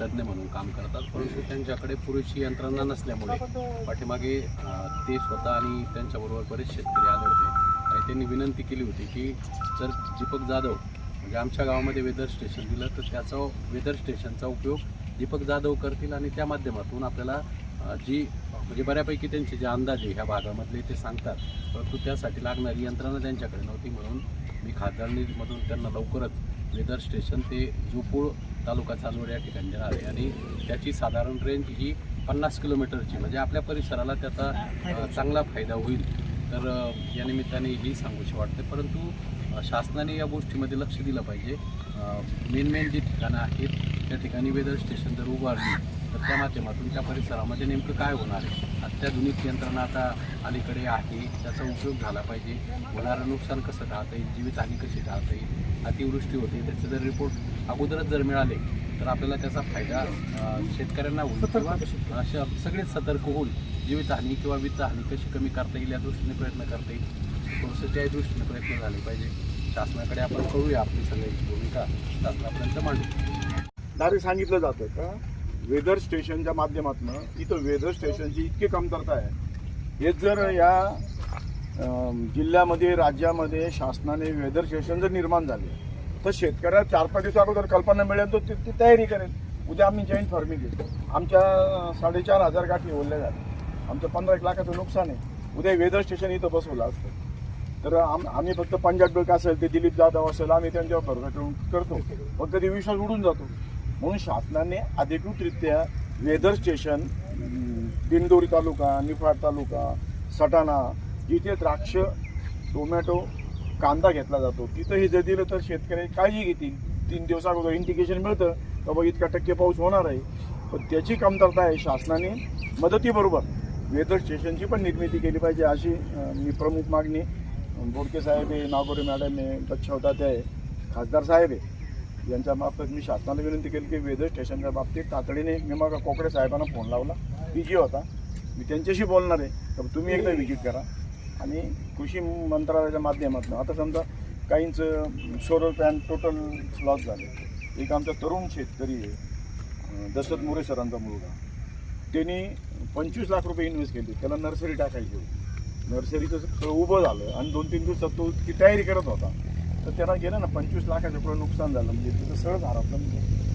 तज्ज्ञ म्हणून काम करतात परंतु त्यांच्याकडे पुरेशी यंत्रणा नसल्यामुळे पाठीमागे ते स्वतः आणि त्यांच्याबरोबर बरेच शेतकरी आले होते. आणि त्यांनी विनंती केली होती की जर दीपक जाधव म्हणजे आमच्या गावामध्ये वेदर स्टेशन दिलं तर त्याचा वेदर स्टेशनचा उपयोग दीपक जाधव करतील आणि त्या माध्यमातून आपल्याला जी म्हणजे बऱ्यापैकी त्यांचे जे अंदाज आहे ह्या भागामधले ते सांगतात. परंतु त्यासाठी लागणारी यंत्रणा त्यांच्याकडे नव्हती म्हणून मी खाजळणीमधून त्यांना लवकरच वेदर स्टेशन ते जोपूळ तालुका चांदवड या ठिकाणी देणार आहे आणि त्याची साधारण रेंज ही पन्नास किलोमीटरची. म्हणजे आपल्या परिसराला त्याचा चांगला फायदा होईल. तर या निमित्ताने ही सांगूशी वाटते. परंतु शासनाने या गोष्टीमध्ये लक्ष दिलं पाहिजे. मेन मेन जी ठिकाणं आहेत त्या ठिकाणी वेदर स्टेशन जर उभारली तर त्या माध्यमातून त्या परिसरामध्ये नेमकं काय होणार आहे? अत्याधुनिक यंत्रणा आता अलीकडे आहे त्याचा उपयोग झाला पाहिजे. होणारं नुकसान कसं टाळता येईल? जीवितहानी कशी टाळता येईल? अतिवृष्टी होते त्याचे जर रिपोर्ट अगोदरच जर मिळाले तर आपल्याला त्याचा फायदा शेतकऱ्यांना होईल किंवा अशा सगळेच सतर्क होऊन जीवितहानी किंवा वित्तहानी कशी कमी करता येईल या दृष्टीने प्रयत्न करता येईल. थोडंसं दृष्टीने प्रयत्न झाले पाहिजे. शासनाकडे आपण कळूया आपली सगळ्यांची भूमिका. शासनापर्यंत मांडू. डायरेक्ट सांगितलं जातं का? वेदर स्टेशनच्या माध्यमातून इथं वेदर स्टेशनची इतकी कमतरता आहे. हे जर या जिल्ह्यामध्ये राज्यामध्ये शासनाने वेदर स्टेशन जर निर्माण झाले तर शेतकऱ्याला चार पाच दिवसा अगोदर कल्पना मिळेल तर ती ती तयारी करेल. उद्या आम्ही जॉईंट फार्मिंग घेतो. आमच्या साडेचार हजार गाठी ओढल्या झाल्या. आमचं पंधरा एक लाखाचं नुकसान आहे. उद्या वेदर स्टेशन इथं बसवलं असतं. तर आम आम्ही फक्त पंजाब डोक असेल ते दिलीप जाधव असेल आम्ही त्यांच्यावर भरोसा ठेवून करतो. पण कधी विश्वास उडून जातो. म्हणून शासनाने अधिकृतरित्या वेदर स्टेशन दिंडोरी तालुका निफाड तालुका सटाणा जिथे द्राक्ष टोमॅटो कांदा घेतला जातो तिथं हे जर दिलं तर शेतकरी काळजी घेतील. तीन दिवस अगोदर इंडिकेशन मिळतं का बघ इतका टक्के पाऊस होणार आहे. पण त्याची कमतरता आहे शासनाने मदतीबरोबर वेदर स्टेशनची पण निर्मिती केली पाहिजे अशी मी प्रमुख मागणी. बोडके साहेब आहे नागोरे मॅडम आहे बच्छावतात आहे खासदार साहेब आहे. यांच्या मार्फत मी शासनाला विनंती केली की वेदर स्टेशनच्या बाबतीत तातडीने मी मग कोकडे साहेबांना फोन लावला. पी होता. मी त्यांच्याशी बोलणार आहे. तर तुम्ही एकदा विजिट करा. आणि कृषी मंत्रालयाच्या माध्यमातून आता समजा काहींचं सोलर पॅन टोटल लॉस झाले. एक आमचा तरुण शेतकरी आहे दशरथ मोरे सरांचा मुलगा. त्यांनी पंचवीस लाख रुपये इन्व्हेस्ट केले. त्याला नर्सरी टाकायची होती. नर्सरीचं उभं झालं आणि दोन तीन दिवसात तो ती तयारी करत होता. तर त्याला गेलं ना पंचवीस लाखाचं पुढे नुकसान झालं. म्हणजे तिथं सळ हरपलं म्हणजे